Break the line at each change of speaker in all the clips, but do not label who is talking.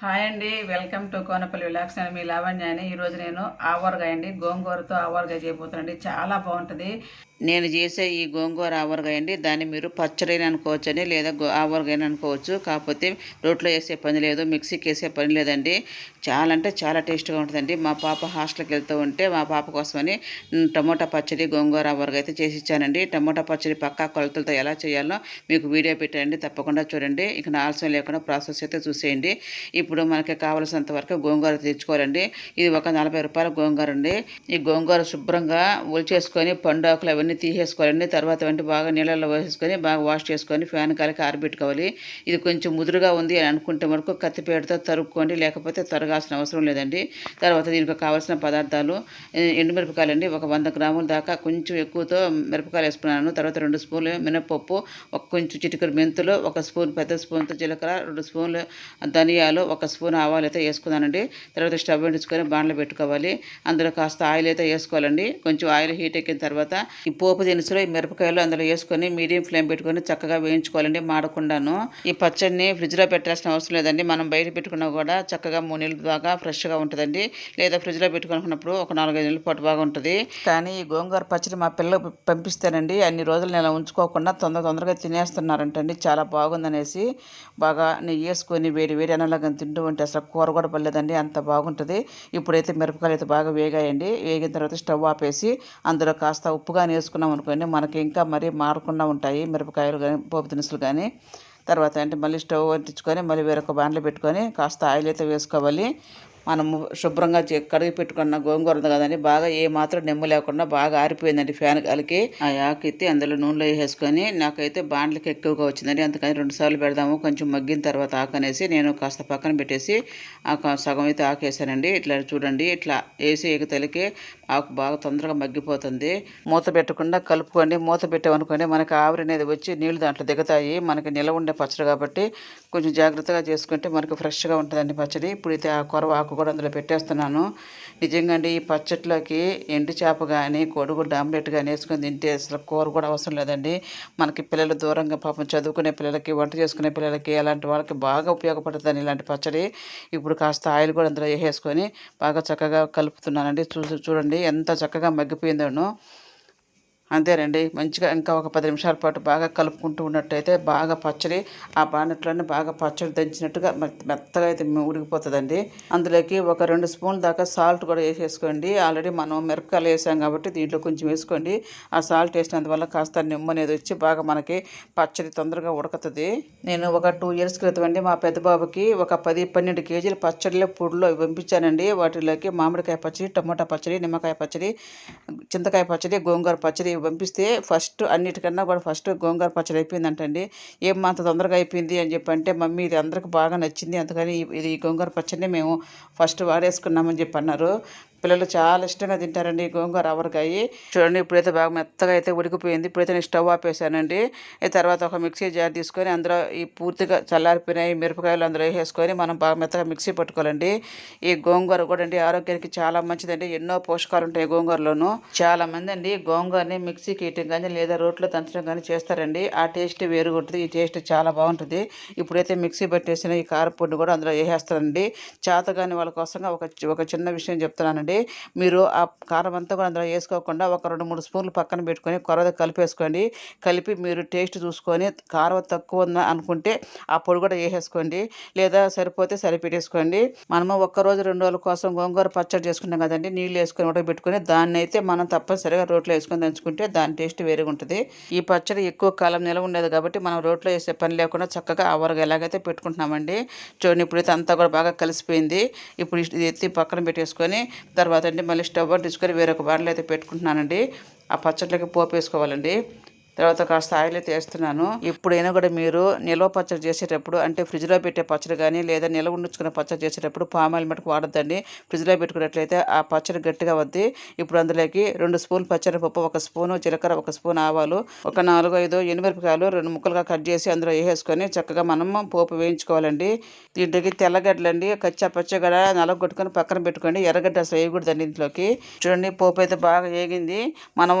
Hi అండి welcome to Konapalli విలాక్స్ అని మీ లావణ్య అని ఈరోజు నేను ఆవరగాయ అండి గోంగూరతో ఆవరగాయ చేయబోతున్నానండి. చాలా బాగుంటుంది. నేను చేసే ఈ గోంగూర ఆవరగాయ అండి దాన్ని మీరు పచ్చడి అని లేదా గో అనుకోవచ్చు. కాకపోతే రోట్లో వేసే పని లేదు మిక్సీకి వేసే పని లేదండి. చాలా అంటే చాలా టేస్ట్గా ఉంటుందండి. మా పాప హాస్టల్కి వెళ్తూ ఉంటే మా పాప కోసమని టమోటా పచ్చడి గోంగూర ఆవరగాయ అయితే చేసి ఇచ్చానండి. టమోటా పచ్చడి పక్కా కొలతలతో ఎలా చేయాలో మీకు వీడియో పెట్టండి. తప్పకుండా చూడండి. ఇక నా ఆలస్యం లేకుండా ప్రాసెస్ అయితే చూసేయండి. ఇప్పుడు మనకి కావలసినంత వరకు గోంగూర తెచ్చుకోవాలండి ఇది ఒక నలభై రూపాయల గోంగూర అండి. ఈ గోంగూర శుభ్రంగా ఒలిచేసుకొని పండాకులు అవన్నీ తీసేసుకోవాలండి. తర్వాత వంటి బాగా నీళ్ళల్లో వేసేసుకొని బాగా వాష్ చేసుకొని ఫ్యాన్ కాలకి ఆరబెట్టుకోవాలి. ఇది కొంచెం ముదురుగా ఉంది అని అనుకుంటే వరకు కత్తిపేటతో తరుక్కోండి. లేకపోతే తరగాల్సిన అవసరం లేదండి. తర్వాత దీనికి కావాల్సిన పదార్థాలు ఏ, ఎండుమిరపకాయలు అండి ఒక వంద గ్రాముల దాకా కొంచెం ఎక్కువతో మిరపకాయలు వేసుకున్నాను. తర్వాత రెండు స్పూన్లు మినపప్పు ఒక కొంచెం చిటికరు మెంతులు ఒక స్పూన్ పెద్ద స్పూన్తో జీలకర్ర రెండు స్పూన్లు ధనియాలు ఒక ఒక స్పూన్ ఆవాలు అయితే వేసుకున్నానండి. తర్వాత స్టవ్ అంటించుకొని బాండ్లో పెట్టుకోవాలి. అందులో కాస్త ఆయిల్ అయితే వేసుకోవాలండి. కొంచెం ఆయిల్ హీట్ ఎక్కిన తర్వాత ఈ పోపు దినుసులు ఈ మిరపకాయలు అందులో వేసుకొని మీడియం ఫ్లేమ్ పెట్టుకొని చక్కగా వేయించుకోవాలండి మాడకుండాను. ఈ పచ్చడిని ఫ్రిడ్జ్లో పెట్టాల్సిన అవసరం లేదండి. మనం బయట పెట్టుకున్నా కూడా చక్కగా మూడు నెలలు బాగా ఫ్రెష్గా ఉంటుందండి. లేదా ఫ్రిడ్జ్లో పెట్టుకున్నప్పుడు ఒక నాలుగైదు నెలల పాటు బాగా ఉంటుంది. కానీ ఈ గోంగూర పచ్చడి మా పిల్లలు పంపిస్తానండి అన్ని రోజులు నెల ఉంచుకోకుండా తొందర తొందరగా తినేస్తున్నారంటండి. చాలా బాగుందనేసి బాగా నెయ్యి వేసుకొని వేడి వేడి అన్నలాగా తింటూ ఉంటే అసలు కూర కూడా పడలేదండి. అంత బాగుంటుంది. ఇప్పుడైతే మిరపకాయలు అయితే బాగా వేగాయండి. వేగిన తర్వాత స్టవ్ ఆపేసి అందులో కాస్త ఉప్పు కానీ వేసుకున్నాం అనుకోండి మనకి ఇంకా మరీ మారకుండా ఉంటాయి మిరపకాయలు కానీ పోపు దినుసులు కానీ తర్వాత అంటే మళ్ళీ స్టవ్ అంటించుకొని మళ్ళీ వేరొక బాండ్లో పెట్టుకొని కాస్త ఆయిల్ అయితే వేసుకోవాలి. మనము శుభ్రంగా కడిగి పెట్టుకున్న గోంగూర ఉంది కదండి బాగా ఏ మాత్రం నెమ్ము లేకుండా బాగా ఆరిపోయిందండి ఫ్యాన్ కలికి ఆ ఆకు ఎత్తి అందులో నూనెలో వేసేసుకొని నాకైతే బాండ్లకి ఎక్కువగా వచ్చిందండి. అందుకని రెండు సార్లు పెడదాము కొంచెం మగ్గిన తర్వాత ఆకు అనేసి నేను కాస్త పక్కన పెట్టేసి ఆ సగం అయితే ఆకు వేసానండి. ఇట్లా చూడండి ఇట్లా వేసి ఎగతలికి ఆకు బాగా తొందరగా మగ్గిపోతుంది. మూత పెట్టకుండా కలుపుకోండి. మూత పెట్టామనుకోండి మనకి ఆవిరి అనేది వచ్చి నీళ్ళు దాంట్లో దిగుతాయి. మనకి నిలవ ఉండే పచ్చడి కాబట్టి కొంచెం జాగ్రత్తగా చేసుకుంటే మనకు ఫ్రెష్గా ఉంటుందండి పచ్చడి. ఇప్పుడైతే ఆ కొరవ ఆకు కూడా అందులో పెట్టేస్తున్నాను. నిజంగా అండి ఈ పచ్చట్లోకి ఎండు చేప కానీ కోడిగుడ్డు ఆమ్లెట్ కానీ వేసుకొని తింటే అసలు కూర కూడా అవసరం లేదండి. మనకి పిల్లలు దూరంగా పాపం చదువుకునే పిల్లలకి వంట చేసుకునే పిల్లలకి అలాంటి వాళ్ళకి బాగా ఉపయోగపడుతుంది ఇలాంటి పచ్చడి. ఇప్పుడు కాస్త ఆయిల్ కూడా అందులో వేసేసుకొని బాగా చక్కగా కలుపుతున్నానండి. చూసి చూడండి ఎంత చక్కగా మగ్గిపోయిందోను. అంతేనండి. మంచిగా ఇంకా ఒక పది నిమిషాల పాటు బాగా కలుపుకుంటూ ఉన్నట్టయితే బాగా పచ్చడి ఆ బాణట్లోనే బాగా పచ్చడి దంచినట్టుగా మెత్తగా అయితే ఉడికిపోతుందండి అందులోకి ఒక రెండు స్పూన్ల దాకా సాల్ట్ కూడా వేసేసుకోండి. ఆల్రెడీ మనం మిరపకాయలు వేసాం కాబట్టి దీంట్లో కొంచెం వేసుకోండి. ఆ సాల్ట్ వేసినందువల్ల కాస్త నిమ్మ అనేది వచ్చి బాగా మనకి పచ్చడి తొందరగా ఉడకతుంది. నేను ఒక టూ ఇయర్స్ క్రితం అండి మా పెద్ద బాబుకి ఒక పది పన్నెండు కేజీల పచ్చడిలో పొడిలో పంపించానండి. వాటిలోకి మామిడికాయ పచ్చడి టమోటా పచ్చడి నిమ్మకాయ పచ్చడి చింతకాయ పచ్చడి గోంగూర పచ్చడి పంపిస్తే ఫస్ట్ అన్నిటికన్నా కూడా ఫస్ట్ గోంగూర పచ్చడి అయిపోయిందంటండి. ఏం అంత తొందరగా అయిపోయింది అని చెప్పి అంటే మమ్మీ ఇది అందరికి బాగా నచ్చింది అందుకని ఇది ఈ గోంగూర పచ్చడిని మేము ఫస్ట్ వాడేసుకున్నామని చెప్పి అన్నారు పిల్లలు చాలా ఇష్టంగా తింటారండి గోంగూర ఆవరకాయ చూడండి ఇప్పుడైతే బాగా మెత్తగా అయితే ఉడికిపోయింది. ఇప్పుడైతే నేను స్టవ్ ఆపేసానండి తర్వాత ఒక మిక్సీ జార్ తీసుకొని అందులో ఈ పూర్తిగా చల్లారిపోయినాయి మిరపకాయలు అందులో వేసేసుకొని మనం బాగా మెత్తగా మిక్సీ పట్టుకోవాలండి. ఈ గోంగూర కూడా అండి ఆరోగ్యానికి చాలా మంచిదండి. ఎన్నో పోషకాలు ఉంటాయి గోంగూరలోను. చాలా మంది అండి గోంగూరని మిక్సీకి వేయటం కానీ లేదా రోట్లో దంచడం కానీ చేస్తారండి. ఆ టేస్ట్ వేరుగా ఉంటుంది ఈ టేస్ట్ చాలా బాగుంటుంది. ఇప్పుడైతే మిక్సీ పట్టేసిన ఈ కారపొడి కూడా అందులో వేసేస్తారండి. చేతగాని వాళ్ళ కోసంగా ఒక ఒక చిన్న విషయం చెప్తున్నానండి. మీరు ఆ కారం అంతా కూడా అందులో వేసుకోకుండా ఒక రెండు మూడు స్పూన్లు పక్కన పెట్టుకొని కొరద కలిపేసుకోండి. కలిపి మీరు టేస్ట్ చూసుకొని కారం తక్కువ ఉందా అనుకుంటే ఆ పొడి కూడా వేసేసుకోండి. లేదా సరిపోతే సరిపెట్టేసుకోండి. మనము ఒక్క రోజు రెండు రోజుల కోసం గోంగూర పచ్చడి చేసుకుంటాం కదండి. నీళ్ళు వేసుకొని ఉడకబెట్టుకొని దాన్ని అయితే మనం తప్పనిసరిగా రోట్లో వేసుకొని దంచుకుంటే దాని టేస్ట్ వేరుగా ఉంటుంది. ఈ పచ్చడి ఎక్కువ కాలం నిలవ ఉండేది కాబట్టి మనం రోట్లో వేసే పని లేకుండా చక్కగా ఆవరగా ఎలాగైతే పెట్టుకుంటున్నామండి. చూడండి ఇప్పుడైతే అంతా కూడా బాగా కలిసిపోయింది. ఇప్పుడు ఇది ఎత్తి పక్కన పెట్టేసుకొని తర్వాత అండి మళ్ళీ స్టవ్ అంటించుకొని వేరొక బాండ్లో అయితే పెట్టుకుంటున్నానండి. ఆ పచ్చళ్ళకి పోపు వేసుకోవాలండి. తర్వాత కాస్త ఆయిల్ అయితే వేస్తున్నాను. ఎప్పుడైనా కూడా మీరు నిల్వ పచ్చడి చేసేటప్పుడు అంటే ఫ్రిడ్జ్లో పెట్టే పచ్చడి కానీ లేదా నిల్వ ఉంచుకునే పచ్చడి చేసేటప్పుడు పామ్ ఆయిల్ మటుకు వాడద్దండి. ఫ్రిడ్జ్లో పెట్టుకున్నట్లయితే ఆ పచ్చడి గట్టిగా వద్ది ఇప్పుడు అందులోకి రెండు స్పూన్ పచ్చడి పప్పు ఒక స్పూను జీలకర్ర ఒక స్పూన్ ఆవాలు ఒక నాలుగు ఐదు ఎనిమిరపకాయలు రెండు ముక్కలుగా కట్ చేసి అందులో వేసేసుకొని చక్కగా మనం పోపు వేయించుకోవాలండి. దీంట్లోకి తెల్లగడ్డలండి కచ్చా పచ్చగడ నలగొట్టుకొని పక్కన పెట్టుకోండి. ఎర్రగడ్డ అసలు వేయకూడదండి ఇంట్లోకి. చూడండి పోపు అయితే బాగా వేగింది. మనం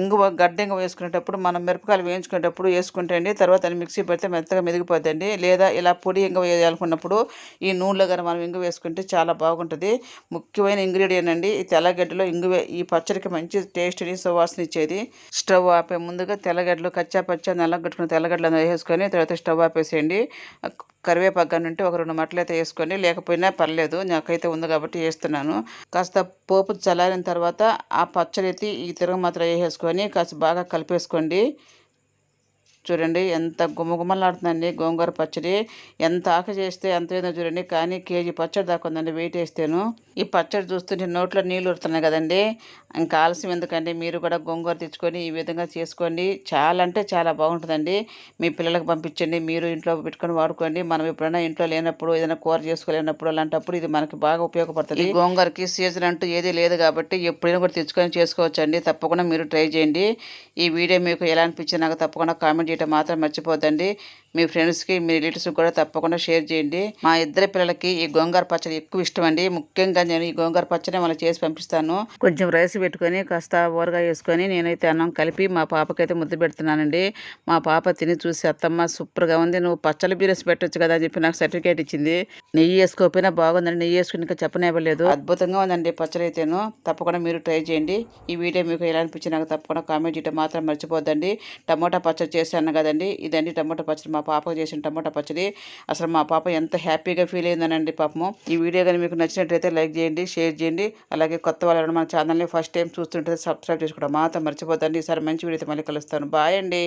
ఇంగువ గడ్డ ఇంగువ వేసుకునేటప్పుడు మనం మిరపకాయలు వేయించుకునేటప్పుడు వేసుకుంటే అండి తర్వాత మిక్సీ పెడితే మెత్తగా మెదిగిపోద్దండి. లేదా ఇలా పొడి ఇంగ వేయాలనుకున్నప్పుడు ఈ నూనెలో కానీ మనం ఇంగు వేసుకుంటే చాలా బాగుంటుంది. ముఖ్యమైన ఇంగ్రీడియంట్ అండి ఈ తెల్లగడ్డలో ఇంగు వే- ఈ పచ్చడికి మంచి టేస్ట్ని సువాసన ఇచ్చేది. స్టవ్ ఆపే ముందుగా తెల్లగడ్డలు కచ్చా పచ్చా నల్లగట్టుకుని తెల్లగడ్డలు వేసుకొని తర్వాత స్టవ్ ఆపేసేయండి. కరివేపాకు కానీ ఉంటే ఒక రెండు మట్టలు అయితే వేసుకొని లేకపోయినా పర్లేదు నాకైతే ఉంది కాబట్టి వేస్తున్నాను. కాస్త పోపు చల్లారిన తర్వాత ఆ పచ్చడి ఎత్తి ఈ తిరగ మాత్రం వేసేసుకొని కాస్త బాగా కలిపేసుకోండి. చూడండి ఎంత గుమగుమలాడుతుందండి. గోంగూర పచ్చడి ఎంత ఆక చేస్తే ఎంత ఏదో చూడండి. కానీ కేజీ పచ్చడి దాకా ఉందండి వెయిట్ వేస్తేను ఈ పచ్చడి చూస్తుంటే నోట్లో నీళ్ళు ఉడుతున్నాయి కదండి. ఇంకా ఆలస్యం ఎందుకండి? మీరు కూడా గోంగూర తెచ్చుకొని ఈ విధంగా చేసుకోండి. చాలా అంటే చాలా బాగుంటుందండి. మీ పిల్లలకు పంపించండి. మీరు ఇంట్లో పెట్టుకొని వాడుకోండి. మనం ఎప్పుడైనా ఇంట్లో లేనప్పుడు ఏదైనా కూర చేసుకోలేనప్పుడు అలాంటప్పుడు ఇది మనకి బాగా ఉపయోగపడుతుంది. ఈ గోంగూరకి సీజన్ అంటూ ఏది లేదు కాబట్టి ఎప్పుడైనా కూడా తెచ్చుకొని చేసుకోవచ్చండి. తప్పకుండా మీరు ట్రై చేయండి. ఈ వీడియో మీకు ఎలా అనిపించింది నాకు తప్పకుండా కామెంట్ చేయడం. మాత్రం మర్చిపోద్దండి. మీ ఫ్రెండ్స్కి మీ రిలేటివ్స్కి కూడా తప్పకుండా షేర్ చేయండి. మా ఇద్దరి పిల్లలకి ఈ గోంగూర పచ్చడి ఎక్కువ ఇష్టం అండి ముఖ్యంగా నేను ఈ గోంగూర పచ్చడి మళ్ళీ చేసి పంపిస్తాను. కొంచెం రైస్ పెట్టుకొని కాస్త ఊరగా వేసుకొని నేనైతే అన్నం కలిపి మా పాపకైతే ముద్ద పెడుతున్నానండి. మా పాప తిని చూసి అత్తమ్మ సూపర్గా ఉంది. నువ్వు పచ్చడి బీరస్ పెట్టొచ్చు కదా అని చెప్పి నాకు సర్టిఫికేట్ ఇచ్చింది. నెయ్యి వేసుకోకపోయినా బాగుందండి. నెయ్యి వేసుకుని ఇంకా చెప్పనివ్వలేదు. అద్భుతంగా ఉందండి పచ్చడి అయితేను. తప్పకుండా మీరు ట్రై చేయండి. ఈ వీడియో మీకు ఎలా అనిపించి నాకు తప్పకుండా కామెంట్ చేయడం మాత్రం మర్చిపోద్దండి. టమోటా పచ్చడి చేశాను కదండి. ఇదండి టమోటా పచ్చడి మా పాపకు చేసిన టమాటా పచ్చడి. అసలు మా పాప ఎంత హ్యాపీగా ఫీల్ అయిందనండి పాపము. ఈ వీడియో కానీ మీకు నచ్చినట్లయితే లైక్ చేయండి షేర్ చేయండి. అలాగే కొత్త వాళ్ళు మన ఛానల్ని ఫస్ట్ టైం చూస్తుంటే సబ్స్క్రైబ్ చేసుకోవడం మాత్రం మర్చిపోద్దండి. ఈసారి మంచి వీడియోతో మళ్ళీ కలుస్తాను. బాయ్ అండి.